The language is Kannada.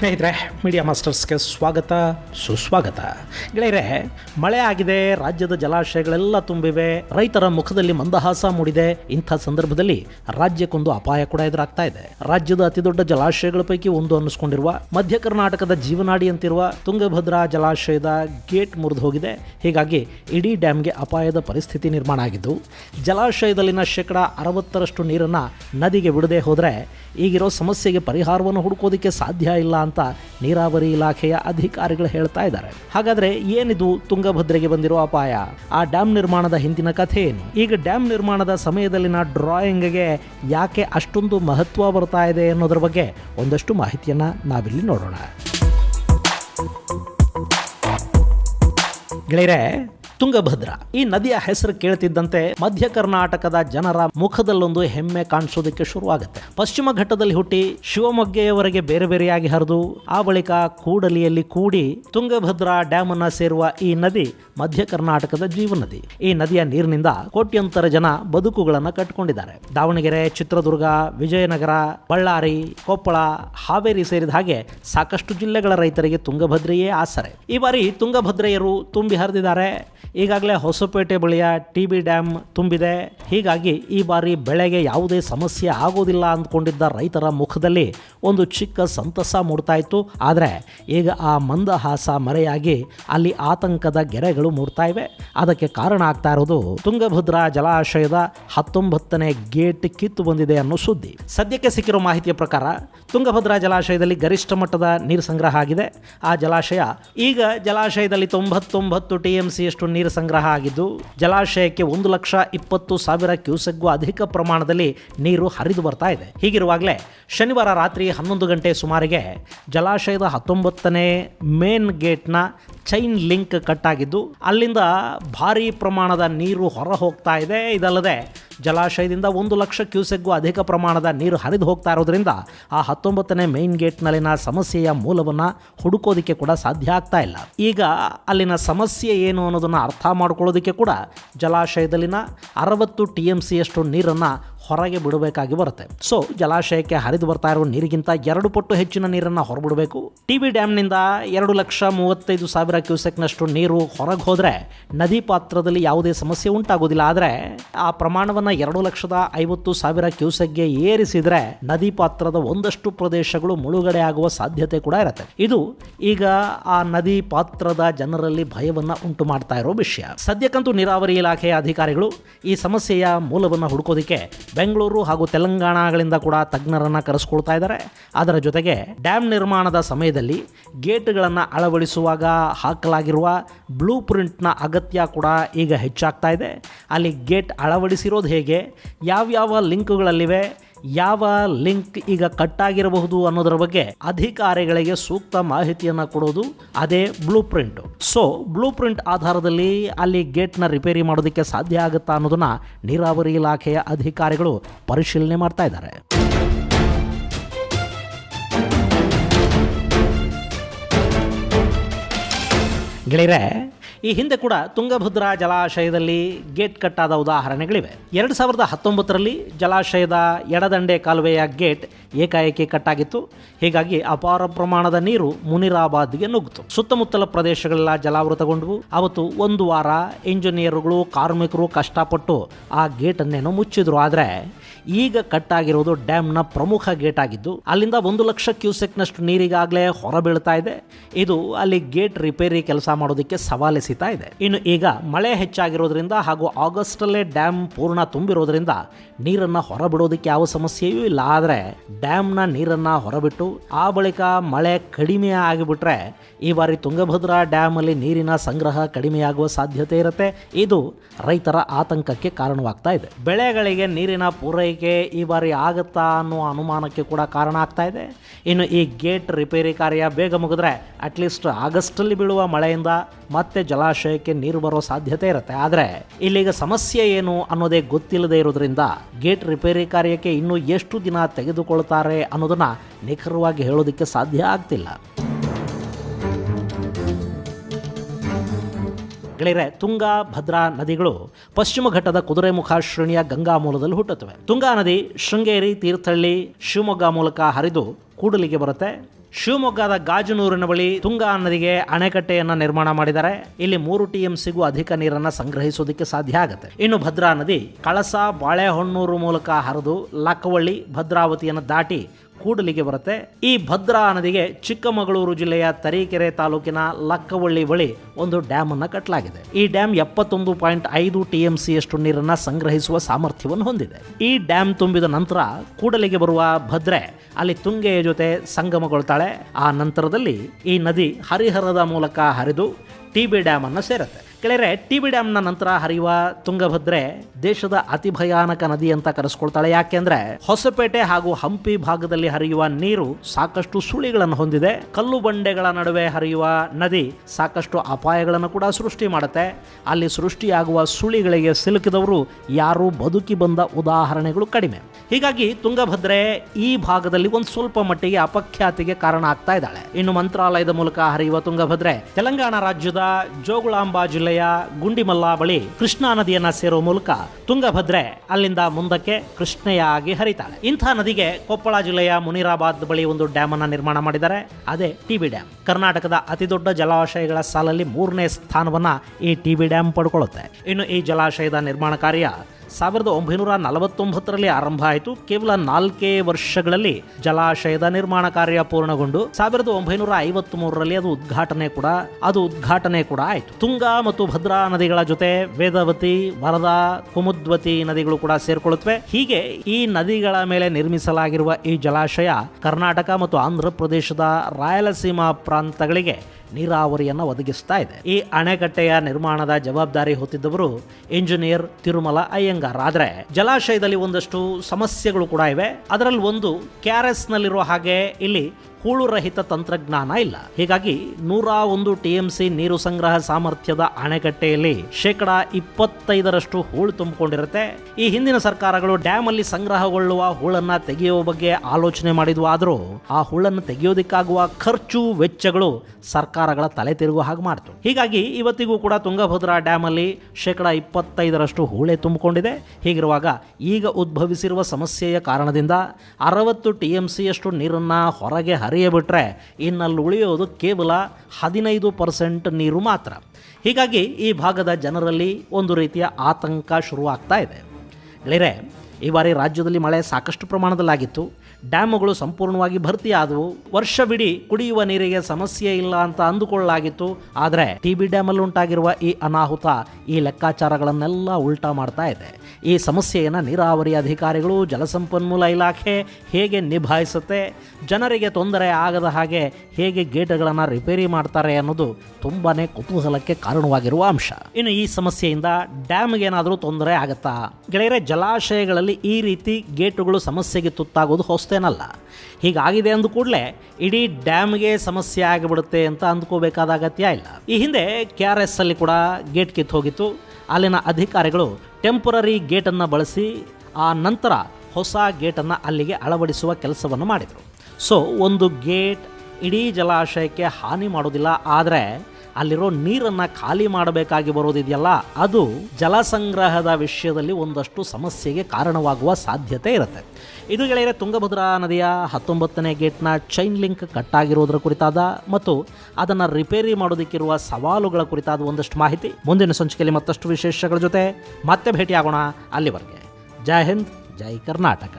ಸ್ನೇಹಿತರೆ ಮೀಡಿಯಾ ಮಾಸ್ಟರ್ಸ್ಗೆ ಸ್ವಾಗತ, ಸುಸ್ವಾಗತ. ಗೆಳೆಯರೆ, ಮಳೆ ಆಗಿದೆ, ರಾಜ್ಯದ ಜಲಾಶಯಗಳೆಲ್ಲ ತುಂಬಿವೆ, ರೈತರ ಮುಖದಲ್ಲಿ ಮಂದಹಾಸ ಮೂಡಿದೆ. ಇಂಥ ಸಂದರ್ಭದಲ್ಲಿ ರಾಜ್ಯಕ್ಕೊಂದು ಅಪಾಯ ಕೂಡ ಎದುರಾಗ್ತಾ ಇದೆ. ರಾಜ್ಯದ ಅತಿದೊಡ್ಡ ಜಲಾಶಯಗಳ ಪೈಕಿ ಒಂದು ಅನ್ನಿಸ್ಕೊಂಡಿರುವ, ಮಧ್ಯ ಕರ್ನಾಟಕದ ಜೀವನಾಡಿ ಅಂತಿರುವ ತುಂಗಭದ್ರಾ ಜಲಾಶಯದ ಗೇಟ್ ಮುರಿದು ಹೋಗಿದೆ. ಹೀಗಾಗಿ ಇಡೀ ಡ್ಯಾಮ್ಗೆ ಅಪಾಯದ ಪರಿಸ್ಥಿತಿ ನಿರ್ಮಾಣ ಆಗಿದ್ದು, ಜಲಾಶಯದಲ್ಲಿನ ಶೇಕಡ ಅರವತ್ತರಷ್ಟು ನೀರನ್ನು ನದಿಗೆ ಬಿಡದೆ ಹೋದರೆ ಈಗಿರೋ ಸಮಸ್ಯೆಗೆ ಪರಿಹಾರವನ್ನು ಹುಡುಕೋದಕ್ಕೆ ಸಾಧ್ಯ ಇಲ್ಲ ಅಂತ ನೀರಾವರಿ ಇಲಾಖೆಯ ಅಧಿಕಾರಿಗಳು ಹೇಳ್ತಾ ಇದ್ದಾರೆ. ಹಾಗಾದ್ರೆ ಏನಿದು ತುಂಗಭದ್ರೆಗೆ ಬಂದಿರೋ ಅಪಾಯ? ಆ ಡ್ಯಾಮ್ ನಿರ್ಮಾಣದ ಹಿಂದಿನ ಕಥೆ ಏನು? ಈಗ ಡ್ಯಾಮ್ ನಿರ್ಮಾಣದ ಸಮಯದಲ್ಲಿನ ಡ್ರಾಯಿಂಗ್ಗೆ ಯಾಕೆ ಅಷ್ಟೊಂದು ಮಹತ್ವ ಬರ್ತಾ ಇದೆ ಅನ್ನೋದ್ರ ಬಗ್ಗೆ ಒಂದಷ್ಟು ಮಾಹಿತಿಯನ್ನ ನಾವಿಲ್ಲಿ ನೋಡೋಣ. ಗೆಳೆಯರೆ ತುಂಗಭದ್ರಾ. ಈ ನದಿಯ ಹೆಸರು ಕೇಳ್ತಿದ್ದಂತೆ ಮಧ್ಯ ಕರ್ನಾಟಕದ ಜನರ ಮುಖದಲ್ಲೊಂದು ಹೆಮ್ಮೆ ಕಾಣಿಸೋದಕ್ಕೆ ಶುರುವಾಗುತ್ತೆ. ಪಶ್ಚಿಮ ಘಟ್ಟದಲ್ಲಿ ಹುಟ್ಟಿ ಶಿವಮೊಗ್ಗೆಯವರೆಗೆ ಬೇರೆ ಬೇರೆಯಾಗಿ ಹರಿದು, ಆ ಬಳಿಕ ಕೂಡಲಿಯಲ್ಲಿ ಕೂಡಿ ತುಂಗಭದ್ರಾ ಡ್ಯಾಮ್ ಅನ್ನ ಸೇರುವ ಈ ನದಿ ಮಧ್ಯ ಕರ್ನಾಟಕದ ಜೀವನದಿ. ಈ ನದಿಯ ನೀರಿನಿಂದ ಕೋಟ್ಯಂತರ ಜನ ಬದುಕುಗಳನ್ನು ಕಟ್ಟಿಕೊಂಡಿದ್ದಾರೆ. ದಾವಣಗೆರೆ, ಚಿತ್ರದುರ್ಗ, ವಿಜಯನಗರ, ಬಳ್ಳಾರಿ, ಕೊಪ್ಪಳ, ಹಾವೇರಿ ಸೇರಿದ ಹಾಗೆ ಸಾಕಷ್ಟು ಜಿಲ್ಲೆಗಳ ರೈತರಿಗೆ ತುಂಗಭದ್ರೆಯೇ ಆಸರೆ. ಈ ಬಾರಿ ತುಂಗಭದ್ರೆಯರು ತುಂಬಿ ಹರಿದಿದ್ದಾರೆ. ಈಗಾಗಲೇ ಹೊಸಪೇಟೆ ಬಳಿಯ ಟಿ ಬಿ ಡ್ಯಾಮ್ ತುಂಬಿದೆ. ಹೀಗಾಗಿ ಈ ಬಾರಿ ಬೆಳೆಗೆ ಯಾವುದೇ ಸಮಸ್ಯೆ ಆಗೋದಿಲ್ಲ ಅಂದ್ಕೊಂಡಿದ್ದ ರೈತರ ಮುಖದಲ್ಲಿ ಒಂದು ಚಿಕ್ಕ ಸಂತಸ ಮೂಡ್ತಾ ಇತ್ತು ಆದರೆ ಈಗ ಆ ಮಂದಹಾಸ ಮರೆಯಾಗಿ ಅಲ್ಲಿ ಆತಂಕದ ಗೆರೆಗಳು ಮೂಡ್ತಾ ಇವೆ ಅದಕ್ಕೆ ಕಾರಣ ಆಗ್ತಾ ಇರೋದು ತುಂಗಭದ್ರಾ ಜಲಾಶಯದ ಹತ್ತೊಂಬತ್ತನೇ ಗೇಟ್ ಕಿತ್ತು ಬಂದಿದೆ ಅನ್ನೋ ಸುದ್ದಿ. ಸದ್ಯಕ್ಕೆ ಸಿಕ್ಕಿರೋ ಮಾಹಿತಿಯ ಪ್ರಕಾರ ತುಂಗಭದ್ರಾ ಜಲಾಶಯದಲ್ಲಿ ಗರಿಷ್ಠ ಮಟ್ಟದ ನೀರು ಸಂಗ್ರಹ ಆಗಿದೆ. ಆ ಜಲಾಶಯ ಈಗ ಜಲಾಶಯದಲ್ಲಿ ತೊಂಬತ್ತೊಂಬತ್ತು ಟಿ ಎಂ ಸಂಗ್ರಹ ಆಗಿದ್ದು ಜಲಾಶಯಕ್ಕೆ ಒಂದು ಲಕ್ಷ ಇಪ್ಪತ್ತು ಸಾವಿರ ಕ್ಯೂಸೆಕ್ಗೂ ಅಧಿಕ ಪ್ರಮಾಣದಲ್ಲಿ ನೀರು ಹರಿದು ಬರ್ತಾ ಇದೆ. ಹೀಗಿರುವಾಗಲೇ ಶನಿವಾರ ರಾತ್ರಿ ಹನ್ನೊಂದು ಗಂಟೆ ಸುಮಾರಿಗೆ ಜಲಾಶಯದ ಹತ್ತೊಂಬತ್ತನೇ ಮೇನ್ ಗೇಟ್ನ ಚೈನ್ ಲಿಂಕ್ ಕಟ್ಟಾಗಿದ್ದು ಅಲ್ಲಿಂದ ಭಾರಿ ಪ್ರಮಾಣದ ನೀರು ಹೊರ ಹೋಗ್ತಾ ಇದೆ. ಇದಲ್ಲದೆ ಜಲಾಶಯದಿಂದ ಒಂದು ಲಕ್ಷ ಕ್ಯೂಸೆಕ್ಗೂ ಅಧಿಕ ಪ್ರಮಾಣದ ನೀರು ಹರಿದು ಹೋಗ್ತಾ ಇರೋದ್ರಿಂದ ಆ ಹತ್ತೊಂಬತ್ತನೇ ಮೇನ್ ಗೇಟ್ನಲ್ಲಿನ ಸಮಸ್ಯೆಯ ಮೂಲವನ್ನು ಹುಡುಕೋದಕ್ಕೆ ಕೂಡ ಸಾಧ್ಯ ಆಗ್ತಾ ಇಲ್ಲ. ಈಗ ಅಲ್ಲಿನ ಸಮಸ್ಯೆ ಏನು ಅನ್ನೋದನ್ನು ಅರ್ಥ ಮಾಡ್ಕೊಳ್ಳೋದಕ್ಕೆ ಕೂಡ ಜಲಾಶಯದಲ್ಲಿನ ಅರವತ್ತು ಟಿ ಎಂ ಸಿಯಷ್ಟು ನೀರನ್ನು ಹೊರಗೆ ಬಿಡಬೇಕಾಗಿ ಬರುತ್ತೆ. ಸೊ ಜಲಾಶಯಕ್ಕೆ ಹರಿದು ಬರ್ತಾ ಇರುವ ನೀರಿಗಿಂತ ಎರಡು ಪಟ್ಟು ಹೆಚ್ಚಿನ ನೀರನ್ನು ಹೊರಬಿಡಬೇಕು. ಟಿ ಬಿ ಡ್ಯಾಮ್ನಿಂದ ಎರಡು ಲಕ್ಷ ಮೂವತ್ತೈದು ಸಾವಿರ ಕ್ಯೂಸೆಕ್ನಷ್ಟು ನೀರು ಹೊರಗೆ ಹೋದರೆ ನದಿ ಪಾತ್ರದಲ್ಲಿ ಯಾವುದೇ ಸಮಸ್ಯೆ ಉಂಟಾಗೋದಿಲ್ಲ ಆದರೆ ಆ ಪ್ರಮಾಣವನ್ನು ಎರಡು ಲಕ್ಷದ ಐವತ್ತು ಸಾವಿರ ಕ್ಯೂಸೆಕ್ಗೆ ಏರಿಸಿದರೆ ನದಿ ಪಾತ್ರದ ಒಂದಷ್ಟು ಪ್ರದೇಶಗಳು ಮುಳುಗಡೆ ಆಗುವ ಸಾಧ್ಯತೆ ಕೂಡ ಇರುತ್ತೆ. ಇದು ಈಗ ಆ ನದಿ ಪಾತ್ರದ ಜನರಲ್ಲಿ ಭಯವನ್ನು ಉಂಟು ಮಾಡ್ತಾ ಇರೋ ವಿಷಯ. ಸದ್ಯಕ್ಕಂತೂ ನೀರಾವರಿ ಇಲಾಖೆಯ ಅಧಿಕಾರಿಗಳು ಈ ಸಮಸ್ಯೆಯ ಮೂಲವನ್ನು ಹುಡುಕೋದಕ್ಕೆ ಬೆಂಗಳೂರು ಹಾಗೂ ತೆಲಂಗಾಣಗಳಿಂದ ಕೂಡ ತಜ್ಞರನ್ನು ಕರೆಸ್ಕೊಳ್ತಾ ಇದ್ದಾರೆ. ಅದರ ಜೊತೆಗೆ ಡ್ಯಾಮ್ ನಿರ್ಮಾಣದ ಸಮಯದಲ್ಲಿ ಗೇಟ್ಗಳನ್ನು ಅಳವಡಿಸುವಾಗ ಹಾಕಲಾಗಿರುವ ಬ್ಲೂ ಪ್ರಿಂಟ್ನ ಅಗತ್ಯ ಕೂಡ ಈಗ ಹೆಚ್ಚಾಗ್ತಾ ಇದೆ. ಅಲ್ಲಿ ಗೇಟ್ ಅಳವಡಿಸಿರೋದು ಹೇಗೆ? ಯಾವ್ಯಾವ ಲಿಂಕ್ಗಳಲ್ಲಿವೆ? ಯಾವ ಲಿಂಕ್ ಈಗ ಕಟ್ ಆಗಿರಬಹುದು ಅನ್ನೋದರ ಬಗ್ಗೆ ಅಧಿಕಾರಿಗಳಿಗೆ ಸೂಕ್ತ ಮಾಹಿತಿಯನ್ನು ಕೊಡೋದು ಅದೇ blue print so blue print ಆಧಾರದಲ್ಲಿ ಅಲ್ಲಿ ಗೇಟ್ನ ರಿಪೇರಿ ಮಾಡೋದಕ್ಕೆ ಸಾಧ್ಯ ಆಗುತ್ತಾ ಅನ್ನೋದನ್ನ ನೀರಾವರಿ ಇಲಾಖೆಯ ಅಧಿಕಾರಿಗಳು ಪರಿಶೀಲನೆ ಮಾಡ್ತಾ ಇದ್ದಾರೆ. ಗೆಳೆಯರೆ ಈ ಹಿಂದೆ ಕೂಡ ತುಂಗಭದ್ರಾ ಜಲಾಶಯದಲ್ಲಿ ಗೇಟ್ ಕಟ್ಟಾದ ಉದಾಹರಣೆಗಳಿವೆ. ಎರಡು ಸಾವಿರದ ಹತ್ತೊಂಬತ್ತರಲ್ಲಿ ಜಲಾಶಯದ ಎಡದಂಡೆ ಕಾಲುವೆಯ ಗೇಟ್ ಏಕಾಏಕಿ ಕಟ್ಟಾಗಿತ್ತು. ಹೀಗಾಗಿ ಅಪಾರ ಪ್ರಮಾಣದ ನೀರು ಮುನಿರಾಬಾದ್ಗೆ ನುಗ್ಗಿತು. ಸುತ್ತಮುತ್ತಲ ಪ್ರದೇಶಗಳೆಲ್ಲ ಜಲಾವೃತಗೊಂಡವು. ಅವತ್ತು ಒಂದು ವಾರ ಇಂಜಿನಿಯರ್ಗಳು ಕಾರ್ಮಿಕರು ಕಷ್ಟಪಟ್ಟು ಆ ಗೇಟನ್ನೇನೋ ಮುಚ್ಚಿದ್ರು. ಆದರೆ ಈಗ ಕಟ್ಟಾಗಿರೋದು ಡ್ಯಾಮ್ನ ಪ್ರಮುಖ ಗೇಟ್ ಆಗಿದ್ದು ಅಲ್ಲಿಂದ ಒಂದು ಲಕ್ಷ ಕ್ಯೂಸೆಕ್ನಷ್ಟು ನೀರಿಗಾಗಲೇ ಹೊರಬೀಳ್ತಾ ಇದೆ. ಇದು ಅಲ್ಲಿ ಗೇಟ್ ರಿಪೇರಿ ಕೆಲಸ ಮಾಡೋದಕ್ಕೆ ಸವಾಲೆಸಿತಾ ಇದೆ. ಇನ್ನು ಈಗ ಮಳೆ ಹೆಚ್ಚಾಗಿರೋದ್ರಿಂದ ಹಾಗೂ ಆಗಸ್ಟಲ್ಲೇ ಡ್ಯಾಮ್ ಪೂರ್ಣ ತುಂಬಿರೋದ್ರಿಂದ ನೀರನ್ನು ಹೊರಬಿಡೋದಕ್ಕೆ ಯಾವ ಸಮಸ್ಯೆಯೂ ಇಲ್ಲ. ಆದರೆ ಡ್ಯಾಮ್ನ ನೀರನ್ನು ಹೊರಬಿಟ್ಟು ಆ ಬಳಿಕ ಮಳೆ ಕಡಿಮೆ ಆಗಿಬಿಟ್ರೆ ಈ ಬಾರಿ ತುಂಗಭದ್ರಾ ಡ್ಯಾಮಲ್ಲಿ ನೀರಿನ ಸಂಗ್ರಹ ಕಡಿಮೆಯಾಗುವ ಸಾಧ್ಯತೆ ಇರುತ್ತೆ. ಇದು ರೈತರ ಆತಂಕಕ್ಕೆ ಕಾರಣವಾಗ್ತಾ ಇದೆ. ಬೆಳೆಗಳಿಗೆ ನೀರಿನ ಪೂರೈಕೆ ಈ ಬಾರಿ ಆಗುತ್ತಾ ಅನ್ನೋ ಅನುಮಾನಕ್ಕೆ ಕೂಡ ಕಾರಣ ಆಗ್ತಾ ಇದೆ. ಇನ್ನು ಈ ಗೇಟ್ ರಿಪೇರಿ ಕಾರ್ಯ ಬೇಗ ಮುಗಿದ್ರೆ ಅಟ್ಲೀಸ್ಟ್ ಆಗಸ್ಟಲ್ಲಿ ಬೀಳುವ ಮಳೆಯಿಂದ ಮತ್ತೆ ಜಲಾಶಯಕ್ಕೆ ನೀರು ಬರೋ ಸಾಧ್ಯತೆ ಇರುತ್ತೆ. ಆದರೆ ಇಲ್ಲಿಗ ಸಮಸ್ಯೆ ಏನು ಅನ್ನೋದೇ ಗೊತ್ತಿಲ್ಲದೆ ಇರೋದ್ರಿಂದ ಗೇಟ್ ರಿಪೇರಿ ಕಾರ್ಯಕ್ಕೆ ಇನ್ನೂ ಎಷ್ಟು ದಿನ ತೆಗೆದುಕೊಳ್ತಾರೆ ಅನ್ನೋದನ್ನ ನಿಖರವಾಗಿ ಹೇಳೋದಕ್ಕೆ ಸಾಧ್ಯ ಆಗ್ತಿಲ್ಲ. ಗೆಳೆಯರೆ, ತುಂಗಾ, ಭದ್ರಾ ನದಿಗಳು ಪಶ್ಚಿಮ ಘಟ್ಟದ ಕುದುರೆಮುಖ ಶ್ರೇಣಿಯ ಗಂಗಾ ಮೂಲದಲ್ಲಿ ಹುಟ್ಟುತ್ತವೆ. ತುಂಗಾ ನದಿ ಶೃಂಗೇರಿ, ತೀರ್ಥಹಳ್ಳಿ, ಶಿವಮೊಗ್ಗ ಮೂಲಕ ಹರಿದು ಕೂಡಲಿಗೆ ಬರುತ್ತೆ. ಶಿವಮೊಗ್ಗದ ಗಾಜನೂರಿನ ಬಳಿ ತುಂಗಾ ನದಿಗೆ ಅಣೆಕಟ್ಟೆಯನ್ನು ನಿರ್ಮಾಣ ಮಾಡಿದ್ದಾರೆ. ಇಲ್ಲಿ ಮೂರು ಟಿಎಂಸಿಗೂ ಅಧಿಕ ನೀರನ್ನ ಸಂಗ್ರಹಿಸೋದಕ್ಕೆ ಸಾಧ್ಯ ಆಗುತ್ತೆ. ಇನ್ನು ಭದ್ರಾ ನದಿ ಕಳಸ ಬಾಳೆಹೊನ್ನೂರು ಮೂಲಕ ಹರಿದು ಲಕ್ಕವಳ್ಳಿ, ಭದ್ರಾವತಿಯನ್ನು ದಾಟಿ ಕೂಡಲಿಗೆ ಬರುತ್ತೆ. ಈ ಭದ್ರಾ ನದಿಗೆ ಚಿಕ್ಕಮಗಳೂರು ಜಿಲ್ಲೆಯ ತರೀಕೆರೆ ತಾಲೂಕಿನ ಲಕ್ಕವಳ್ಳಿ ಬಳಿ ಒಂದು ಡ್ಯಾಮ್ ಅನ್ನು ಕಟ್ಟಲಾಗಿದೆ ಈ ಡ್ಯಾಮ್ ಎಪ್ಪತ್ತೊಂದು ಪಾಯಿಂಟ್ ಐದು ಟಿ ಎಂ ಸಿ ಅಷ್ಟು ನೀರನ್ನ ಸಂಗ್ರಹಿಸುವ ಸಾಮರ್ಥ್ಯವನ್ನು ಹೊಂದಿದೆ. ಈ ಡ್ಯಾಮ್ ತುಂಬಿದ ನಂತರ ಕೂಡಲಿಗೆ ಬರುವ ಭದ್ರೆ ಅಲ್ಲಿ ತುಂಗೆಯ ಜೊತೆ ಸಂಗಮಗೊಳ್ತಾಳೆ. ಆ ನಂತರದಲ್ಲಿ ಈ ನದಿ ಹರಿಹರದ ಮೂಲಕ ಹರಿದು ಟಿ ಬಿ ಡ್ಯಾಮ್ ಅನ್ನು ಸೇರುತ್ತೆ. ಕೆಳರೆ ಟಿ ಬಿ ಡ್ಯಾಮ್ನ ನಂತರ ಹರಿಯುವ ತುಂಗಭದ್ರೆ ದೇಶದ ಅತಿ ಭಯಾನಕ ನದಿ ಅಂತ ಕರೆಸ್ಕೊಳ್ತಾಳೆ. ಯಾಕೆಂದ್ರೆ ಹೊಸಪೇಟೆ ಹಾಗೂ ಹಂಪಿ ಭಾಗದಲ್ಲಿ ಹರಿಯುವ ನೀರು ಸಾಕಷ್ಟು ಸುಳಿಗಳನ್ನು ಹೊಂದಿದೆ. ಕಲ್ಲು ಬಂಡೆಗಳ ನಡುವೆ ಹರಿಯುವ ನದಿ ಸಾಕಷ್ಟು ಅಪಾಯಗಳನ್ನು ಕೂಡ ಸೃಷ್ಟಿ ಮಾಡುತ್ತೆ. ಅಲ್ಲಿ ಸೃಷ್ಟಿಯಾಗುವ ಸುಳಿಗಳಿಗೆ ಸಿಲುಕಿದವರು ಯಾರು ಬದುಕಿ ಬಂದ ಉದಾಹರಣೆಗಳು ಕಡಿಮೆ. ಹೀಗಾಗಿ ತುಂಗಭದ್ರೆ ಈ ಭಾಗದಲ್ಲಿ ಒಂದು ಸ್ವಲ್ಪ ಮಟ್ಟಿಗೆ ಅಪಖ್ಯಾತಿಗೆ ಕಾರಣ ಆಗ್ತಾ ಇದ್ದಾಳೆ. ಇನ್ನು ಮಂತ್ರಾಲಯದ ಮೂಲಕ ಹರಿಯುವ ತುಂಗಭದ್ರೆ, ತೆಲಂಗಾಣ ರಾಜ್ಯದ ಜೋಗುಳಾಂಬಾ ಜಿಲ್ಲೆಯ ಗುಂಡಿಮಲ್ಲ ಬಳಿ ಕೃಷ್ಣಾ ನದಿಯನ್ನ ಸೇರುವ ಮೂಲಕ ತುಂಗಭದ್ರೆ ಅಲ್ಲಿಂದ ಮುಂದಕ್ಕೆ ಕೃಷ್ಣೆಯಾಗಿ ಹರಿತಾಳೆ. ಇಂಥ ನದಿಗೆ ಕೊಪ್ಪಳ ಜಿಲ್ಲೆಯ ಮುನಿರಾಬಾದ್ ಬಳಿ ಒಂದು ಡ್ಯಾಮ್ ಅನ್ನ ನಿರ್ಮಾಣ ಮಾಡಿದ್ದಾರೆ. ಅದೇ ಟಿಬಿ ಡ್ಯಾಮ್. ಕರ್ನಾಟಕದ ಅತಿದೊಡ್ಡ ಜಲಾಶಯಗಳ ಸಾಲಲ್ಲಿ ಮೂರನೇ ಸ್ಥಾನವನ್ನ ಈ ಟಿಬಿ ಡ್ಯಾಮ್ ಪಡ್ಕೊಳ್ಳುತ್ತೆ. ಇನ್ನು ಈ ಜಲಾಶಯದ ನಿರ್ಮಾಣ ಕಾರ್ಯ ಸಾವಿರದ ಒಂಬೈನೂರ ನಲವತ್ತೊಂಬತ್ತರಲ್ಲಿ ಆರಂಭ ಆಯಿತು. ಕೇವಲ ನಾಲ್ಕೇ ವರ್ಷಗಳಲ್ಲಿ ಜಲಾಶಯದ ನಿರ್ಮಾಣ ಕಾರ್ಯ ಪೂರ್ಣಗೊಂಡು ಸಾವಿರದ ಒಂಬೈನೂರ ಐವತ್ತ್ ಮೂರರಲ್ಲಿ ಅದು ಉದ್ಘಾಟನೆ ಕೂಡ, ಅದು ಉದ್ಘಾಟನೆ ಕೂಡ ಆಯಿತು. ತುಂಗಾ ಮತ್ತು ಭದ್ರಾ ನದಿಗಳ ಜೊತೆ ವೇದವತಿ, ವರದಾ, ಕುಮುದ್ವತಿ ನದಿಗಳು ಕೂಡ ಸೇರ್ಕೊಳ್ಳುತ್ತವೆ. ಹೀಗೆ ಈ ನದಿಗಳ ಮೇಲೆ ನಿರ್ಮಿಸಲಾಗಿರುವ ಈ ಜಲಾಶಯ ಕರ್ನಾಟಕ ಮತ್ತು ಆಂಧ್ರ ಪ್ರದೇಶದ ರಾಯಲಸೀಮಾ ಪ್ರಾಂತಗಳಿಗೆ ನೀರಾವರಿಯನ್ನು ಒದಗಿಸ್ತಾ ಇದೆ. ಈ ಅಣೆಕಟ್ಟೆಯ ನಿರ್ಮಾಣದ ಜವಾಬ್ದಾರಿ ಹೊತ್ತಿದ್ದವರು ಇಂಜಿನಿಯರ್ ತಿರುಮಲ ಅಯ್ಯಂಗಾರ್. ಆದರೆ ಜಲಾಶಯದಲ್ಲಿ ಒಂದಷ್ಟು ಸಮಸ್ಯೆಗಳು ಕೂಡ ಇವೆ. ಅದರಲ್ಲಿ ಒಂದು ಕ್ಯಾರೆಸ್ ನಲ್ಲಿರುವ ಹಾಗೆ ಇಲ್ಲಿ ಹೂಳು ರಹಿತ ತಂತ್ರಜ್ಞಾನ ಇಲ್ಲ. ಹೀಗಾಗಿ ನೂರ ಒಂದು ಟಿಎಂಸಿ ನೀರು ಸಂಗ್ರಹ ಸಾಮರ್ಥ್ಯದ ಅಣೆಕಟ್ಟೆಯಲ್ಲಿ ಶೇಕಡ ಇಪ್ಪತ್ತೈದರಷ್ಟು ಹೂಳು ತುಂಬಿಕೊಂಡಿರುತ್ತೆ. ಈ ಹಿಂದಿನ ಸರ್ಕಾರಗಳು ಡ್ಯಾಮ್ ಅಲ್ಲಿ ಸಂಗ್ರಹಗೊಳ್ಳುವ ಹೂಳನ್ನ ತೆಗೆಯುವ ಬಗ್ಗೆ ಆಲೋಚನೆ ಮಾಡಿದ್ವು. ಆದರೂ ಆ ಹೂಳನ್ನು ತೆಗೆಯೋದಕ್ಕಾಗುವ ಖರ್ಚು, ವೆಚ್ಚಗಳು ಸರ್ಕಾರಗಳ ತಲೆ ತಿರುಗುವ ಹಾಗೆ ಮಾಡ್ತು. ಹೀಗಾಗಿ ಇವತ್ತಿಗೂ ಕೂಡ ತುಂಗಭದ್ರಾ ಡ್ಯಾಮ್ ಅಲ್ಲಿ ಶೇಕಡ ಇಪ್ಪತ್ತೈದರಷ್ಟು ಹೂಳೆ ತುಂಬಿಕೊಂಡಿದೆ. ಹೀಗಿರುವಾಗ ಈಗ ಉದ್ಭವಿಸಿರುವ ಸಮಸ್ಯೆಯ ಕಾರಣದಿಂದ ಅರವತ್ತು ಟಿಎಂಸಿಯಷ್ಟು ನೀರನ್ನ ಹೊರಗೆ ಹರಿಯಬಿಟ್ರೆ ಇನ್ನಲ್ಲಿ ಉಳಿಯೋದು ಕೇವಲ ಹದಿನೈದು ಪರ್ಸೆಂಟ್ ನೀರು ಮಾತ್ರ. ಹೀಗಾಗಿ ಈ ಭಾಗದ ಜನರಲ್ಲಿ ಒಂದು ರೀತಿಯ ಆತಂಕ ಶುರುವಾಗ್ತಾ ಇದೆ. ಗೆಳೆಯರೆ, ಈ ಬಾರಿ ರಾಜ್ಯದಲ್ಲಿ ಮಳೆ ಸಾಕಷ್ಟು ಪ್ರಮಾಣದಲ್ಲಾಗಿತ್ತು. ಡ್ಯಾಮುಗಳು ಸಂಪೂರ್ಣವಾಗಿ ಭರ್ತಿಯಾದವು. ವರ್ಷವಿಡೀ ಕುಡಿಯುವ ನೀರಿಗೆ ಸಮಸ್ಯೆ ಇಲ್ಲ ಅಂತ ಅಂದುಕೊಳ್ಳಲಾಗಿತ್ತು. ಆದರೆ ಟಿ ಬಿ ಡ್ಯಾಮಲ್ಲಿ ಉಂಟಾಗಿರುವ ಈ ಅನಾಹುತ ಈ ಲೆಕ್ಕಾಚಾರಗಳನ್ನೆಲ್ಲ ಉಲ್ಟಾ ಮಾಡ್ತಾ ಇದೆ. ಈ ಸಮಸ್ಯೆಯನ್ನು ನೀರಾವರಿ ಅಧಿಕಾರಿಗಳು, ಜಲಸಂಪನ್ಮೂಲ ಇಲಾಖೆ ಹೇಗೆ ನಿಭಾಯಿಸುತ್ತೆ, ಜನರಿಗೆ ತೊಂದರೆ ಆಗದ ಹಾಗೆ ಹೇಗೆ ಗೇಟ್ಗಳನ್ನು ರಿಪೇರಿ ಮಾಡ್ತಾರೆ ಅನ್ನೋದು ತುಂಬಾ ಕುತೂಹಲಕ್ಕೆ ಕಾರಣವಾಗಿರುವ ಅಂಶ. ಇನ್ನು ಈ ಸಮಸ್ಯೆಯಿಂದ ಡ್ಯಾಮ್ಗೆ ಏನಾದರೂ ತೊಂದರೆ ಆಗುತ್ತಾ? ಗೆಳೆಯರೆ, ಜಲಾಶಯಗಳಲ್ಲಿ ಈ ರೀತಿ ಗೇಟುಗಳು ಸಮಸ್ಯೆಗೆ ತುತ್ತಾಗೋದು ಹೊಸ್ತೇನಲ್ಲ ಹೀಗಾಗಿದೆ ಅಂದ ಕೂಡಲೇ ಇಡೀ ಡ್ಯಾಮ್ಗೆ ಸಮಸ್ಯೆ ಆಗಿಬಿಡುತ್ತೆ ಅಂತ ಅಂದ್ಕೋಬೇಕಾದ ಅಗತ್ಯ ಇಲ್ಲ. ಈ ಹಿಂದೆ ಕೆ ಆರ್ ಎಸ್ ಅಲ್ಲಿ ಕೂಡ ಗೇಟ್ ಕಿತ್ತು ಹೋಗಿತ್ತು. ಅಲ್ಲಿನ ಅಧಿಕಾರಿಗಳು ಟೆಂಪರರಿ ಗೇಟನ್ನು ಬಳಸಿ ಆ ನಂತರ ಹೊಸ ಗೇಟನ್ನು ಅಲ್ಲಿಗೆ ಅಳವಡಿಸುವ ಕೆಲಸವನ್ನು ಮಾಡಿದರು. ಸೊ, ಒಂದು ಗೇಟ್ ಇಡೀ ಜಲಾಶಯಕ್ಕೆ ಹಾನಿ ಮಾಡೋದಿಲ್ಲ, ಆದರೆ ಅಲ್ಲಿರೋ ನೀರನ್ನು ಖಾಲಿ ಮಾಡಬೇಕಾಗಿ ಬರೋದಿದೆಯಲ್ಲ, ಅದು ಜಲಸಂಗ್ರಹದ ವಿಷಯದಲ್ಲಿ ಒಂದಷ್ಟು ಸಮಸ್ಯೆಗೆ ಕಾರಣವಾಗುವ ಸಾಧ್ಯತೆ ಇರುತ್ತೆ. ಇದು ಗೆಳೆಯರೆ, ತುಂಗಭದ್ರಾ ನದಿಯ ಹತ್ತೊಂಬತ್ತನೇ ಗೇಟ್ನ ಚೈನ್ ಲಿಂಕ್ ಕಟ್ಟಾಗಿರೋದರ ಕುರಿತಾದ ಮತ್ತು ಅದನ್ನು ರಿಪೇರಿ ಮಾಡೋದಕ್ಕಿರುವ ಸವಾಲುಗಳ ಕುರಿತಾದ ಒಂದಷ್ಟು ಮಾಹಿತಿ ಮುಂದಿನ ಸಂಚಿಕೆಯಲ್ಲಿ ಮತ್ತಷ್ಟು ವಿಶೇಷಗಳ ಜೊತೆ ಮತ್ತೆ ಭೇಟಿಯಾಗೋಣ ಅಲ್ಲಿವರೆಗೆ. ಜೈ ಹಿಂದ್, ಜೈ ಕರ್ನಾಟಕ.